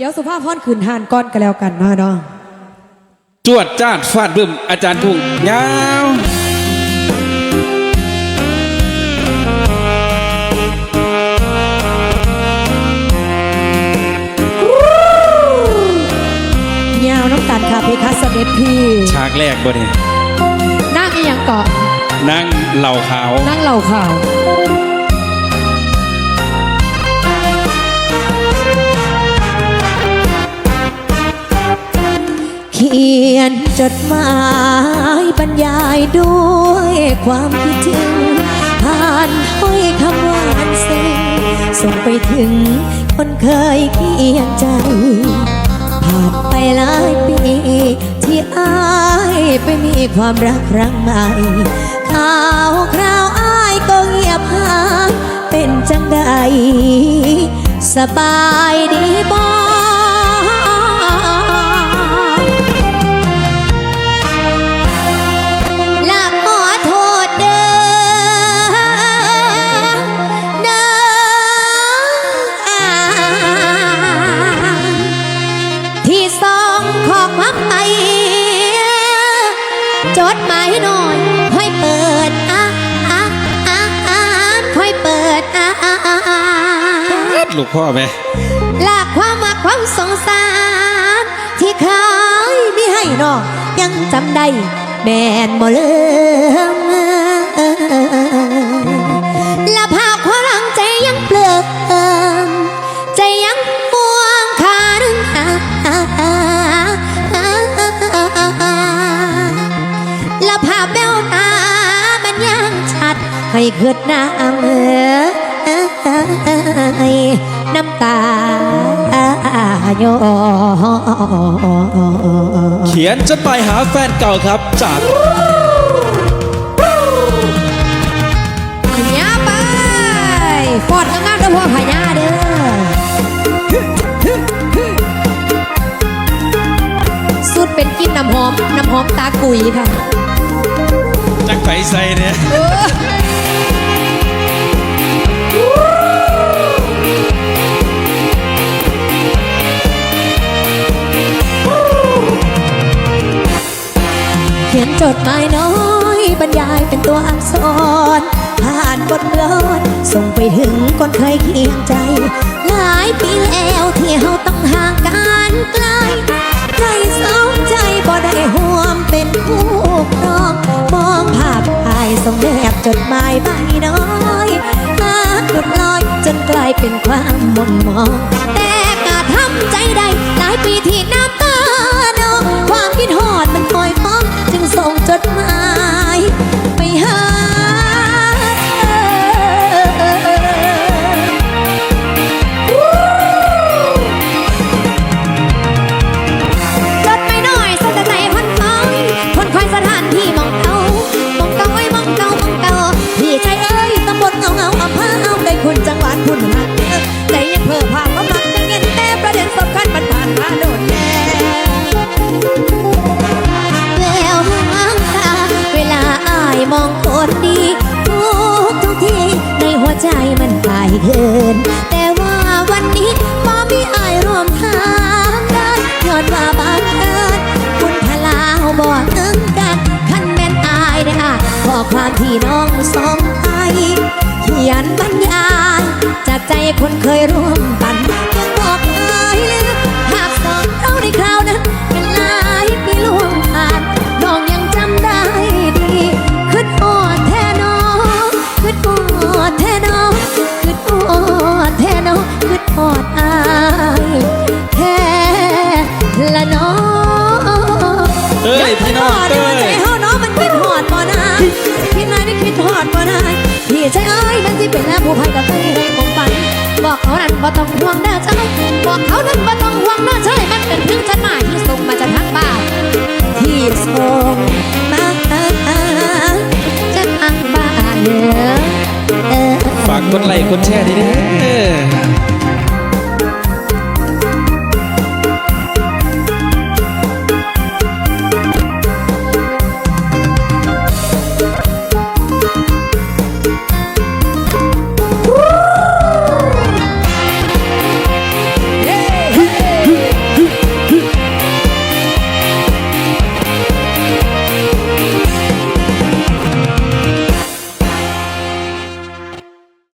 เดี๋ยวสุภาพพรขืนหานก้อนกันแล้วกันนะเนาะจวดจ้าดฟาดบึ้มอาจารย์ทุ่งยาวยาวน้ำกันค่ะเพคะเสด็จพี่ฉากแรกบ่เนี่ยนั่งอีหยังเกาะนั่งเหล่าขาวนั่งเหล่าข่าว ขียนจดหมายบรรยายด้วยความคิดถึง ผ่านถ้อยคำหวานซึ้งส่งไปถึงคนเคยเคียงใจ ผ่านไปหลายปี ที่อายไปมีความรักครั้งใหม่ข่าวคราวอายก็เงียบหายเป็นจังใด สบายดีบ่ จดหมายหน่อยค่อยเปิดอะอะอะอะค่อยเปิดอะอะอะอะลูกพ่อไหมลากความมาความสงสาร ที่เคยมีให้น้องยังจำได้แม่นบ่ลืม ให้เกิดน้ำเอยน้ำตาโยเขียนจดหมายหาแฟนเก่าครับจากพญาไปฟอดงามๆเด้อพ่อพญาเด้อสุดเป็นกินน้ำหอม น้ำหอมตากุยค่ะจักไฟใส่เนี่ย จดหมายน้อยบรรยายเป็นตัวอักษร ผ่านบทกลอนส่งไปถึงคนเคยเคียงใจ หลายปีแล้วที่เฮาต้องห่างกันไกล ใจเศร้าใจบ่ได้ห่วมเป็นคู่ครอง มองภาพถ่ายส่งแนบจดหมายใบน้อยหาหลุดลอยจนกลายเป็นความหมนมอง เกินแต่ว่าวันนี้บ่มีอายร่วมทางกันย้อนว่าบางเอิญคุณพลาวบอกตึงกันคันแม่นอายได้อ่าขอความที่น้องสองไอเขียนบรรยายจากใจคนเคยร่วมปัน องคืดอดอายแท้ละน้องเอ้ยพี่น้องเอ้ใจยเฮาเนาะมันคิดหอดบ่นายพี่นายได้คิดหอดบ่นายพี่ใจเอ้ยมันสิเป็นแล้วผู้ภัยกับใครให้ของปันบอกเขานั้นบ่ต้องห่วงเด้อใจบอกเขานั้นบ่